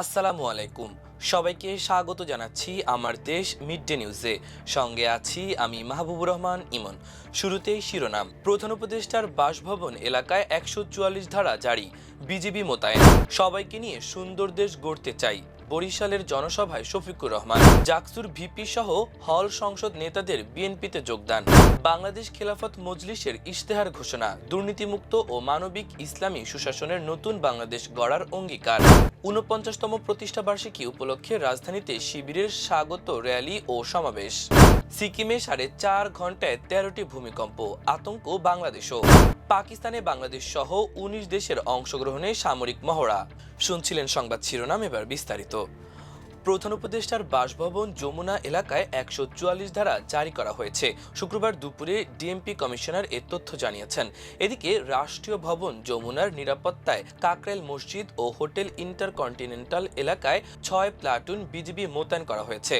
আসসালামু আলাইকুম। সবাইকে স্বাগত জানাচ্ছি আমার দেশ মিড ডে নিউজে। সঙ্গে আছি আমি মাহবুবুর রহমান ইমন। শুরুতেই শিরোনাম। প্রধান উপদেষ্টার বাসভবন এলাকায় একশো চুয়াল্লিশ ধারা জারি। বিজেপি মোতায়েন। সবাইকে নিয়ে সুন্দর দেশ গড়তে চাই। বরিশালের জনসভায় শফিকুর রহমান, জাকসুর ভিপি সহ হল সংসদ নেতাদের বিএনপিতে যোগদান, বাংলাদেশ খেলাফত মজলিসের ইশতেহার ঘোষণা, দুর্নীতিমুক্ত ও মানবিক ইসলামী সুশাসনের নতুন বাংলাদেশ গড়ার অঙ্গীকার, ঊনপঞ্চাশতম প্রতিষ্ঠা বার্ষিকী উপলক্ষে রাজধানীতে শিবিরের স্বাগত র্যালি ও সমাবেশ। সিকিমে সাড়ে চার ঘন্টায় তেরোটি ভূমিকম্প, আতঙ্ক বাংলাদেশও। পাকিস্তানে বাংলাদেশ সহ উনিশ দেশের অংশগ্রহণে সামরিক মহড়া। শুনছিলেন সংবাদ শিরোনাম এবার বিস্তারিত। প্রধান উপদেষ্টার বাসভবন যমুনা এলাকায় একশো চুয়াল্লিশ ধারা জারি করা হয়েছে। শুক্রবার দুপুরে ডিএমপি কমিশনার এ তথ্য জানিয়েছেন। এদিকে রাষ্ট্রীয় ভবন যমুনার নিরাপত্তায় কাকরাইল মসজিদ ও হোটেল ইন্টারকন্টিনেন্টাল এলাকায় ছয় প্লাটুন বিজিবি মোতায়েন করা হয়েছে।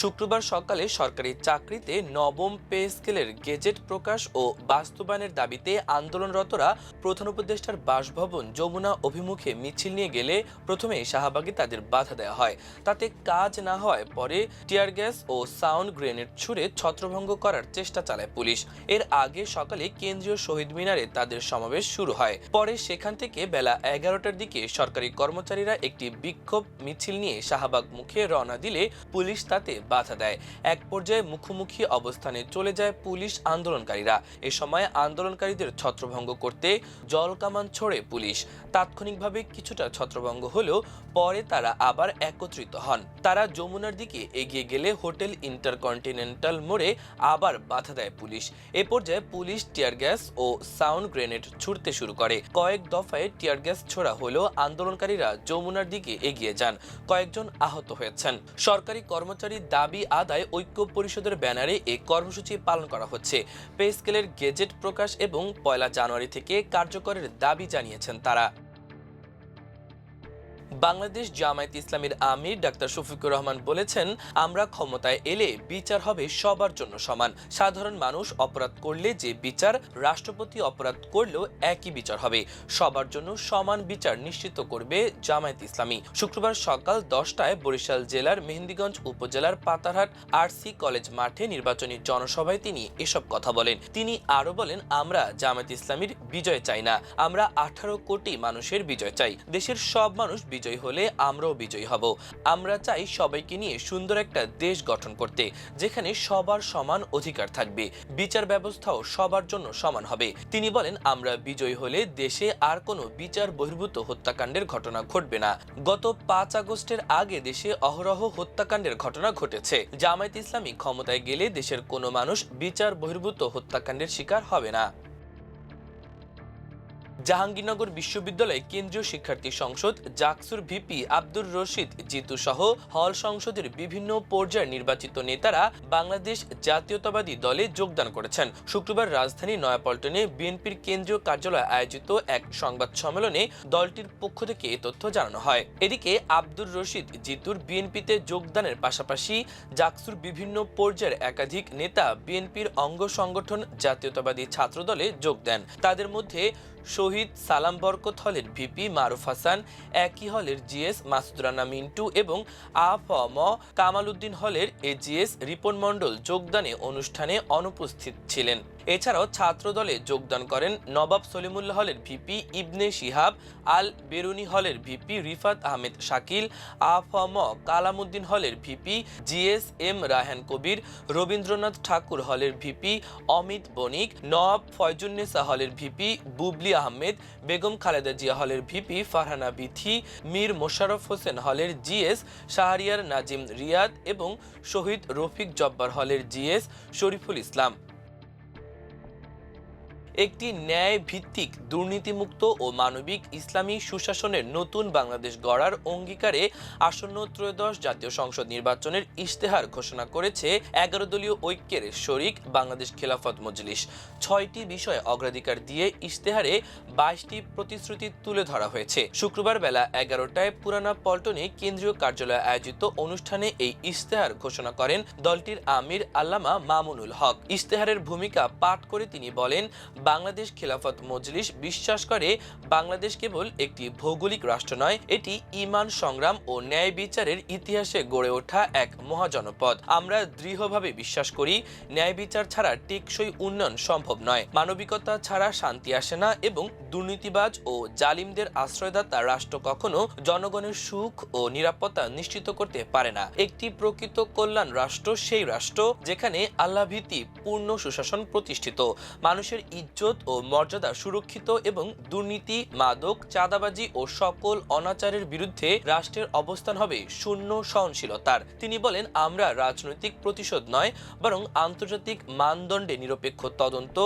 শুক্রবার সকালে সরকারি চাকরিতে নবম পে স্কেলের গেজেট প্রকাশ ও বাস্তবায়নের দাবিতে আন্দোলনরতরা প্রধান উপদেষ্টার বাসভবন যমুনা অভিমুখে মিছিল নিয়ে গেলে প্রথমে শাহবাগে তাদের বাধা দেওয়া হয়। তাতে কাজ না হয়, পরে টিয়ার গ্যাস ও সাউন্ড গ্রেনেড ছুড়ে ছত্রভঙ্গ করার চেষ্টা চালায় পুলিশ। এর আগে সকালে কেন্দ্রীয় শহীদ মিনারে তাদের সমাবেশ শুরু হয়। পরে সেখান থেকে বেলা এগারোটার দিকে সরকারি কর্মচারীরা একটি বিক্ষোভ মিছিল নিয়ে শাহবাগ মুখে রওনা দিলে পুলিশ তাতে বাধা দেয়। এক পর্যায়ে মুখোমুখি অবস্থানে চলে যায় পুলিশ আন্দোলনকারীরা। এ সময় আন্দোলনকারীদের ছত্রভঙ্গ করতে জল কামান ছোড়ে পুলিশ। তাৎক্ষণিকভাবে কিছুটা ছত্রভঙ্গ হলেও পরে তারা আবার একত্রিত হন। তারা যমুনার দিকে এগিয়ে গেলে হোটেল ইন্টারকন্টিনেন্টাল মোড়ে আবার বাধা দেয় পুলিশ। এ পর্যায়ে পুলিশ টিয়ার গ্যাস ও সাউন্ড গ্রেনেড ছুড়তে শুরু করে। কয়েক দফায় টিয়ার গ্যাস ছোড়া হলেও আন্দোলনকারীরা যমুনার দিকে এগিয়ে যান। কয়েকজন আহত হয়েছেন। সরকারি কর্মচারী দাবি আদায় ঐক্য পরিষদের ব্যানারে এই কর্মসূচি পালন করা হচ্ছে। পে স্কেলের গেজেট প্রকাশ এবং পয়লা জানুয়ারি থেকে কার্যকরের দাবি জানিয়েছেন তারা। বাংলাদেশ জামায়াত ইসলামীর আমির ডাক্তার শফিকুর রহমান বলেছেন, আমরা ক্ষমতায় এলে বিচার হবে সবার জন্য সমান। সাধারণ মানুষ অপরাধ করলে যে বিচার, রাষ্ট্রপতি অপরাধ করলেও একই বিচার হবে। সবার জন্য সমান বিচার নিশ্চিত করবে জামায়াত ইসলামী। শুক্রবার সকাল দশটায় বরিশাল জেলার মেহেন্দিগঞ্জ উপজেলার পাতারহাট আরসি কলেজ মাঠে নির্বাচনী জনসভায় তিনি এসব কথা বলেন। তিনি আরও বলেন, আমরা জামায়াত ইসলামীর বিজয় চাই না। আমরা আঠারো কোটি মানুষের বিজয় চাই। দেশের সব মানুষ বিজয়ী হলে আমরাও বিজয়ী হব। আমরা চাই সবাইকে নিয়ে সুন্দর একটা দেশ গঠন করতে, যেখানে সবার সমান অধিকার থাকবে। বিচার ব্যবস্থাও সবার জন্য সমান হবে। তিনি বলেন, আমরা বিজয়ী হলে দেশে আর কোনো বিচার বহির্ভূত হত্যাকাণ্ডের ঘটনা ঘটবে না। গত পাঁচ আগস্টের আগে দেশে অহরহ হত্যাকাণ্ডের ঘটনা ঘটেছে। জামায়াত ইসলামী ক্ষমতায় গেলে দেশের কোনো মানুষ বিচার বহির্ভূত হত্যাকাণ্ডের শিকার হবে না। জাহাঙ্গীরনগর বিশ্ববিদ্যালয়ে কেন্দ্রীয় শিক্ষার্থী সংসদ, জাকসুর ভিপি আব্দুর রশিদ, জিতু সহ হল সংসদের বিভিন্ন পর্যায়ের নির্বাচিত নেতারা বাংলাদেশ জাতীয়তাবাদী দলে যোগদান করেছেন। শুক্রবার রাজধানী নয়াপল্টনে বিএনপির কেন্দ্রীয় কার্যালয়ে আয়োজিত এক সংবাদ সম্মেলনে দলটির পক্ষ থেকে এ তথ্য জানানো হয়। এদিকে আব্দুর রশিদ, জিতুর বিএনপিতে যোগদানের পাশাপাশি জাকসুর বিভিন্ন পর্যায়ের একাধিক নেতা বিএনপির অঙ্গ সংগঠন জাতীয়তাবাদী ছাত্রদলে যোগ দেন। তাদের মধ্যে শহীদ সালাম বরকত হলের ভিপি মারুফ হাসান, একই হলের জিএস মাসুদ রানা মিন্টু এবং আফম কামাল উদ্দিন হলের এজিএস রিপন মণ্ডল যোগদানে অনুষ্ঠানে অনুপস্থিত ছিলেন। এছাড়াও ছাত্র দলে যোগদান করেন নবাব সলিমুল্লাহ হলের ভিপি ইবনে শিহাব, আল বেরুনি হলের ভিপি রিফাত আহমেদ শাকিল আফম কালামুদ্দিন হলের VP GS M Raihan Kabir, Rabindranath Tagore হলের ভিপি অমিত বণিক, নওয়াব ফয়জুন্নেসা হলের ভিপি বুবলি আহমেদ, বেগম খালেদা জিয়া হলের ভিপি, ফারহানা বিথি, মীর মোশাররফ হোসেন হলের জিএস, শাহরিয়ার নাজিম রিয়াদ এবং শহীদ রফিক জব্বার হলের জিএস, শরীফুল ইসলাম। একটি ন্যায় ভিত্তিক দুর্নীতিমুক্ত ও মানবিক ইসলামী সুশাসনের নতুন বাংলাদেশ গড়ার অঙ্গীকারে আসন্ন ত্রয়োদশ জাতীয় সংসদ নির্বাচনের ইশতেহার ঘোষণা করেছে এগারো দলীয় ঐক্যের শরিক বাংলাদেশ খেলাফত মজলিস। ছয়টি বিষয়ে অগ্রাধিকার দিয়ে ইশতেহারে বাইশটি প্রতিশ্রুতি তুলে ধরা হয়েছে। শুক্রবার বেলা এগারোটায় পুরানা পল্টনে কেন্দ্রীয় কার্যালয়ে আয়োজিত অনুষ্ঠানে এই ইশতেহার ঘোষণা করেন দলটির আমির আল্লামা মামুনুল হক। ইশতেহারের ভূমিকা পাঠ করে তিনি বলেন বাংলাদেশ খেলাফত মজলিস বিশ্বাস করে, বাংলাদেশ কেবল একটি ভৌগোলিক রাষ্ট্র নয়, এটি ইমান সংগ্রাম ও ন্যায় বিচারের ইতিহাসে গড়ে ওঠা এক মহাজনপদ। আমরা দৃঢ়ভাবে বিশ্বাস করি, ন্যায় বিচার ছাড়া টেকসই উন্নয়ন সম্ভব নয়। মানবিকতা ছাড়া শান্তি আসে না এবং দুর্নীতিবাজ ও জালিমদের আশ্রয়দাতা রাষ্ট্র কখনো জনগণের সুখ ও নিরাপত্তা নিশ্চিত করতে পারে না। একটি প্রকৃত কল্যাণ রাষ্ট্র সেই রাষ্ট্র যেখানে আল্লাহ ভীতি পূর্ণ সুশাসন প্রতিষ্ঠিত। মানুষের ইজ্জত ও মর্যাদা সুরক্ষিত এবং দুর্নীতি, মাদক, চাঁদাবাজি ও সকল অনাচারের বিরুদ্ধে রাষ্ট্রের অবস্থান হবে শূন্য সহনশীলতার। তিনি বলেন, আমরা রাজনৈতিক প্রতিশোধ নয়, বরং আন্তর্জাতিক মানদণ্ডে নিরপেক্ষ তদন্ত,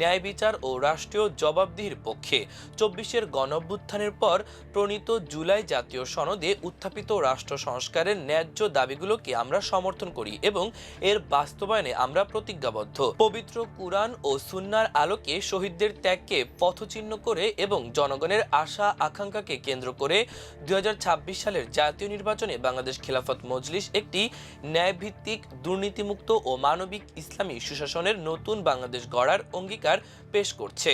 ন্যায় বিচার ও রাষ্ট্রীয় জবাবদিহির পক্ষে। চব্বিশের গণভ্যুত্থানের পর প্রণীত জুলাই জাতীয় সনদে উত্থাপিত রাষ্ট্র সংস্কারের ন্যায্য দাবিগুলোকে আমরা সমর্থন করি এবং এর বাস্তবায়নে আমরা প্রতিজ্ঞাবদ্ধ। পবিত্র কুরআন ও সুন্নার আলোকে শহীদদের ত্যাগকে পথচিহ্ন করে এবং জনগণের আশা আকাঙ্ক্ষাকে কেন্দ্র করে দুই হাজার ছাব্বিশ সালের জাতীয় নির্বাচনে বাংলাদেশ খেলাফত মজলিস একটি ন্যায়ভিত্তিক, দুর্নীতিমুক্ত ও মানবিক ইসলামী সুশাসনের নতুন বাংলাদেশ গড়ার অঙ্গীকার পেশ করছে।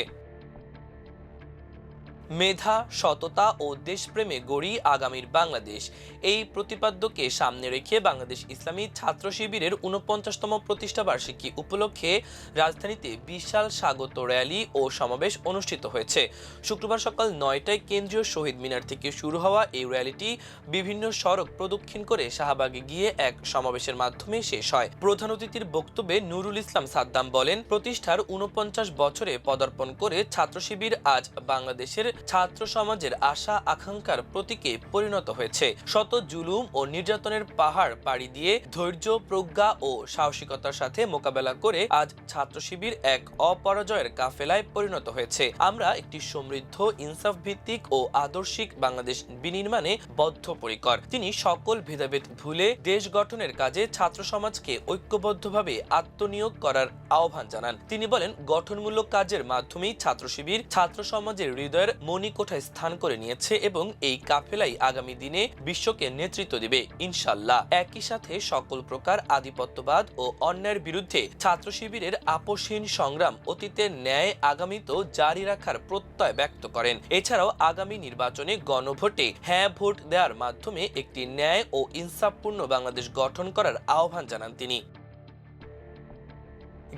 মেধা, সততা ও দেশপ্রেমে গড়ি আগামীর বাংলাদেশ। এই প্রতিপাদ্যকে সামনে রেখে বাংলাদেশ ইসলামী ছাত্র শিবিরের উনপঞ্চাশতম প্রতিষ্ঠা বার্ষিকী উপলক্ষে রাজধানীতে বিশাল স্বাগত র্যালি ও সমাবেশ অনুষ্ঠিত হয়েছে। শুক্রবার সকাল নয়টায় কেন্দ্রীয় শহীদ মিনার থেকে শুরু হওয়া এই র্যালিটি বিভিন্ন সড়ক প্রদক্ষিণ করে শাহবাগে গিয়ে এক সমাবেশের মাধ্যমে শেষ হয়। প্রধান অতিথির বক্তব্যে নুরুল ইসলাম সাদ্দাম বলেন, প্রতিষ্ঠার উনপঞ্চাশ বছরে পদার্পণ করে ছাত্র শিবির আজ বাংলাদেশের ছাত্র সমাজের আশা, আকাঙ্ক্ষার প্রতীকে পরিণত হয়েছে। শত জুলুম ও নির্যাতনের পাহাড় পাড়ি দিয়ে ধৈর্য, প্রজ্ঞা ও সাহসিকতার সাথে মোকাবেলা করে আজ ছাত্র শিবির এক অপরাজয়ের কাফেলায় পরিণত হয়েছে। আমরা একটি সমৃদ্ধ ইনসাফ ভিত্তিক ও আদর্শিক বাংলাদেশ বিনির্মাণে বদ্ধপরিকর। তিনি সকল ভেদাভেদ ভুলে দেশ গঠনের কাজে ছাত্র সমাজকে ঐক্যবদ্ধভাবে আত্মনিয়োগ করার আহ্বান জানান। তিনি বলেন, গঠনমূলক কাজের মাধ্যমেই ছাত্র শিবির, ছাত্র সমাজের হৃদয়ের মণিকোঠায় স্থান করে নিয়েছে এবং এই কাফেলাই আগামী দিনে বিশ্বকে নেতৃত্ব দিবে ইনশাল্লাহ একই সাথে সকল প্রকার আধিপত্যবাদ ও অন্যায়ের বিরুদ্ধে ছাত্র শিবিরের আপোষহীন সংগ্রাম অতীতের ন্যায় আগামীতেও জারি রাখার প্রত্যয় ব্যক্ত করেন। এছাড়াও আগামী নির্বাচনে গণভোটে হ্যাঁ ভোট দেওয়ার মাধ্যমে একটি ন্যায় ও ইনসাফপূর্ণ বাংলাদেশ গঠন করার আহ্বান জানান তিনি।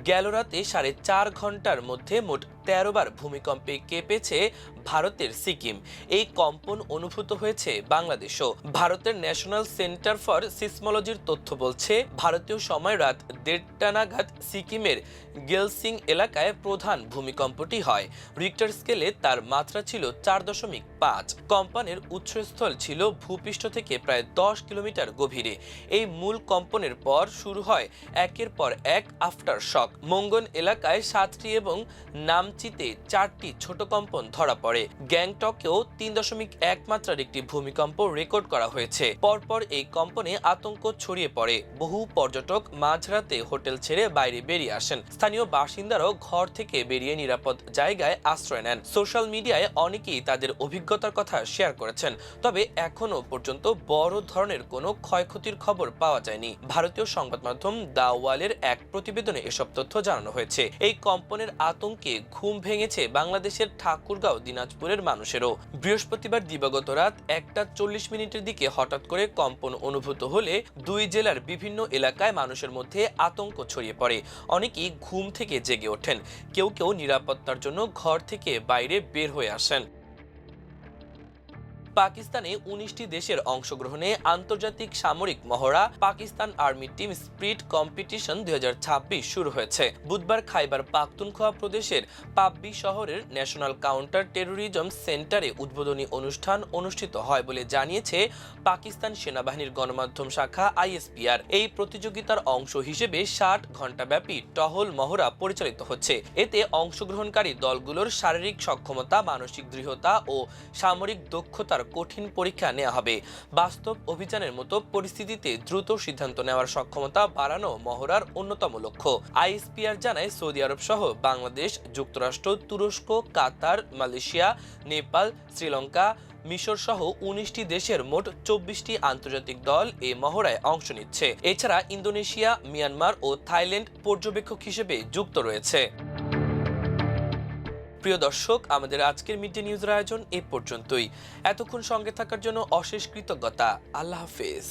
গেল রাতে সাড়ে চার ঘণ্টার মধ্যে মোট তেরো বার ভূমিকম্পে কেঁপেছে ভারতের সিকিম। এই কম্পন অনুভূত হয়েছে বাংলাদেশও। ভারতের ন্যাশনাল সেন্টার ফর সিসমোলজির তথ্য বলছে, ভারতীয় সময় রাত দেড়টা নাগাদ সিকিমের গেলসিং এলাকায় প্রধান ভূমিকম্পটি হয়। রিক্টার স্কেলে তার মাত্রা ছিল চার দশমিক পাঁচ। কম্পনের উৎসস্থল ছিল ভূপৃষ্ঠ থেকে প্রায় দশ কিলোমিটার গভীরে। এই মূল কম্পনের পর শুরু হয় একের পর এক আফটার শক মঙ্গন এলাকায় সাতটি এবং নামচিতে চারটি ছোট কম্পন ধরা পড়ে। গ্যাংটকেও তিন দশমিক এক মাত্রার একটি ভূমিকম্প রেকর্ড করা হয়েছে। পরপর এই কম্পনে আতঙ্ক ছড়িয়ে পড়ে। বহু পর্যটক মাঝরাতে হোটেল ছেড়ে বাইরে বেরিয়ে আসেন। স্থানীয় বাসিন্দারাও ঘর থেকে বেরিয়ে নিরাপদ জায়গায় আশ্রয় নেন। সোশ্যাল মিডিয়ায় অনেকেই তাদের অভিজ্ঞতার কথা শেয়ার করেছেন। তবে এখনও পর্যন্ত বড় ধরনের কোনো ক্ষয়ক্ষতির খবর পাওয়া যায়নি। ভারতীয় সংবাদ মাধ্যম দা ওয়ালের এক প্রতিবেদনে এসব তথ্য জানানো হয়েছে। এই কম্পনের আতঙ্কে ঘুম ভেঙেছে বাংলাদেশের ঠাকুরগাঁও, দিনাজপুরের মানুষেরও। বৃহস্পতিবার দিবাগত রাত একটা চল্লিশ মিনিটের দিকে হঠাৎ করে কম্পন অনুভূত হলে দুই জেলার বিভিন্ন এলাকায় মানুষের মধ্যে আতঙ্ক ছড়িয়ে পড়ে। অনেকেই ঘুম থেকে জেগে ওঠেন। কেউ কেউ নিরাপত্তার জন্য ঘর থেকে বাইরে বের হয়ে আসেন। পাকিস্তানে উনিশটি দেশের অংশগ্রহণে আন্তর্জাতিক সামরিক মহড়া Pakistan army team spirit competition দু হাজার ছাব্বিশ শুরু হয়েছে। বুধবার খাইবার পাখতুনখোয়া প্রদেশের পাব্বি শহরের ন্যাশনাল কাউন্টার টেরোরিজম সেন্টারে উদ্বোধনী অনুষ্ঠান অনুষ্ঠিত হয় বলে জানিয়েছে পাকিস্তান সেনাবাহিনীর গণমাধ্যম শাখা আইএসপিআর। এই প্রতিযোগিতার অংশ হিসেবে ষাট ঘণ্টাব্যাপী টহল মহড়া পরিচালিত হচ্ছে। এতে অংশগ্রহণকারী দলগুলোর শারীরিক সক্ষমতা, মানসিক দৃঢ়তা ও সামরিক দক্ষতার কঠিন পরীক্ষা নেওয়া হবে। বাস্তব অভিযানের মতো পরিস্থিতিতে দ্রুত সিদ্ধান্ত নেওয়ার সক্ষমতা বাড়ানো মহড়ার অন্যতম লক্ষ্য। আইএসপিআর জানায়, সৌদি আরব সহ বাংলাদেশ, যুক্তরাষ্ট্র, তুরস্ক, কাতার, মালয়েশিয়া, নেপাল, শ্রীলঙ্কা, মিশর সহ উনিশটি দেশের মোট চব্বিশটি আন্তর্জাতিক দল এ মহড়ায় অংশ নিচ্ছে। এছাড়া ইন্দোনেশিয়া, মিয়ানমার ও থাইল্যান্ড পর্যবেক্ষক হিসেবে যুক্ত রয়েছে। প্রিয় দর্শক, আমাদের আজকের মিড ডে নিউজের আয়োজন এ পর্যন্তই। এতক্ষণ সঙ্গে থাকার জন্য অশেষ কৃতজ্ঞতা। আল্লাহ হাফেজ।